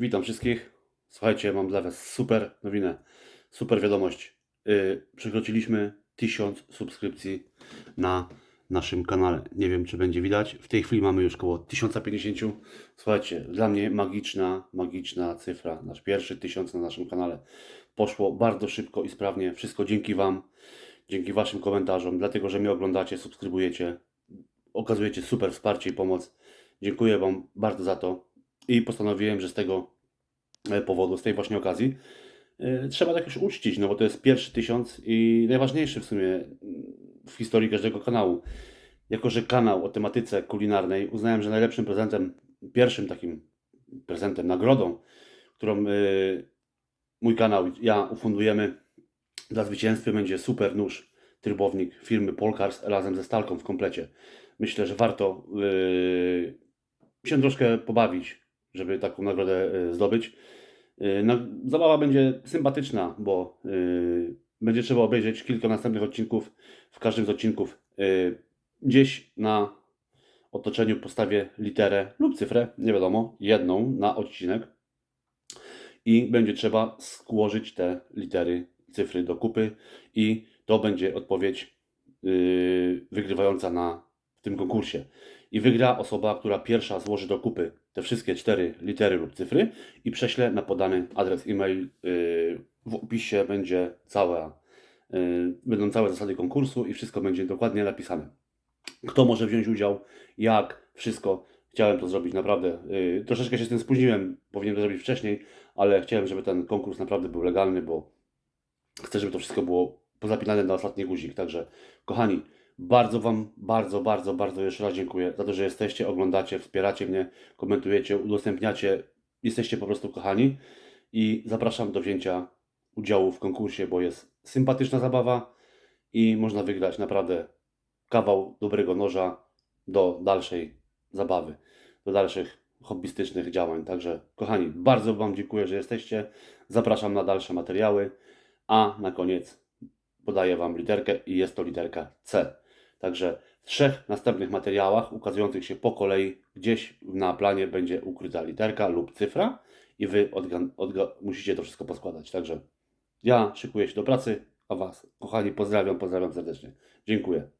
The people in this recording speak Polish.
Witam wszystkich. Słuchajcie, mam dla Was super nowinę, super wiadomość. Yy, przekroczyliśmy 1000 subskrypcji na naszym kanale. Nie wiem, czy będzie widać. W tej chwili mamy już około 1050. Słuchajcie, dla mnie magiczna, magiczna cyfra. Nasz pierwszy 1000 na naszym kanale. Poszło bardzo szybko i sprawnie. Wszystko dzięki Wam, dzięki Waszym komentarzom, dlatego, że mnie oglądacie, subskrybujecie, okazujecie super wsparcie i pomoc. Dziękuję Wam bardzo za to i postanowiłem, że z tego e, powodu, z tej właśnie okazji, e, trzeba tak już uczcić, no bo to jest pierwszy tysiąc i najważniejszy w sumie w historii każdego kanału. Jako, że kanał o tematyce kulinarnej uznałem, że najlepszym prezentem, pierwszym takim prezentem, nagrodą, którą e, mój kanał, ja ufundujemy dla zwycięstwa będzie super nóż, trybownik firmy Polkars razem ze stalką w komplecie. Myślę, że warto się troszkę pobawić, żeby taką nagrodę yy, zdobyć. Yy, no, zabawa będzie sympatyczna, bo yy, będzie trzeba obejrzeć kilka następnych odcinków. W każdym z odcinków gdzieś na otoczeniu postawię literę lub cyfrę, nie wiadomo, jedną na odcinek i będzie trzeba skłożyć te litery, cyfry do kupy i to będzie odpowiedź wygrywająca na w tym konkursie. I wygra osoba, która pierwsza złoży do kupy te wszystkie cztery litery lub cyfry i prześle na podany adres e-mail. Yy, w opisie będzie cała, yy, będą całe zasady konkursu i wszystko będzie dokładnie napisane. Kto może wziąć udział, jak, wszystko. Chciałem to zrobić naprawdę. Yy, troszeczkę się z tym spóźniłem, powinienem to zrobić wcześniej, ale chciałem, żeby ten konkurs naprawdę był legalny, bo chcę, żeby to wszystko było pozapinane na ostatni guzik. Także, kochani, bardzo Wam, bardzo, bardzo, bardzo jeszcze raz dziękuję za to, że jesteście, oglądacie, wspieracie mnie, komentujecie, udostępniacie. Jesteście po prostu kochani i zapraszam do wzięcia udziału w konkursie, bo jest sympatyczna zabawa i można wygrać naprawdę kawał dobrego noża do dalszej zabawy, do dalszych hobbystycznych działań. Także, kochani, bardzo Wam dziękuję, że jesteście. Zapraszam na dalsze materiały, a na koniec podaję Wam literkę i jest to literka C. Także w trzech następnych materiałach ukazujących się po kolei gdzieś na planie będzie ukryta literka lub cyfra i Wy musicie to wszystko poskładać. Także ja szykuję się do pracy, a Was, kochani, pozdrawiam, pozdrawiam serdecznie. Dziękuję.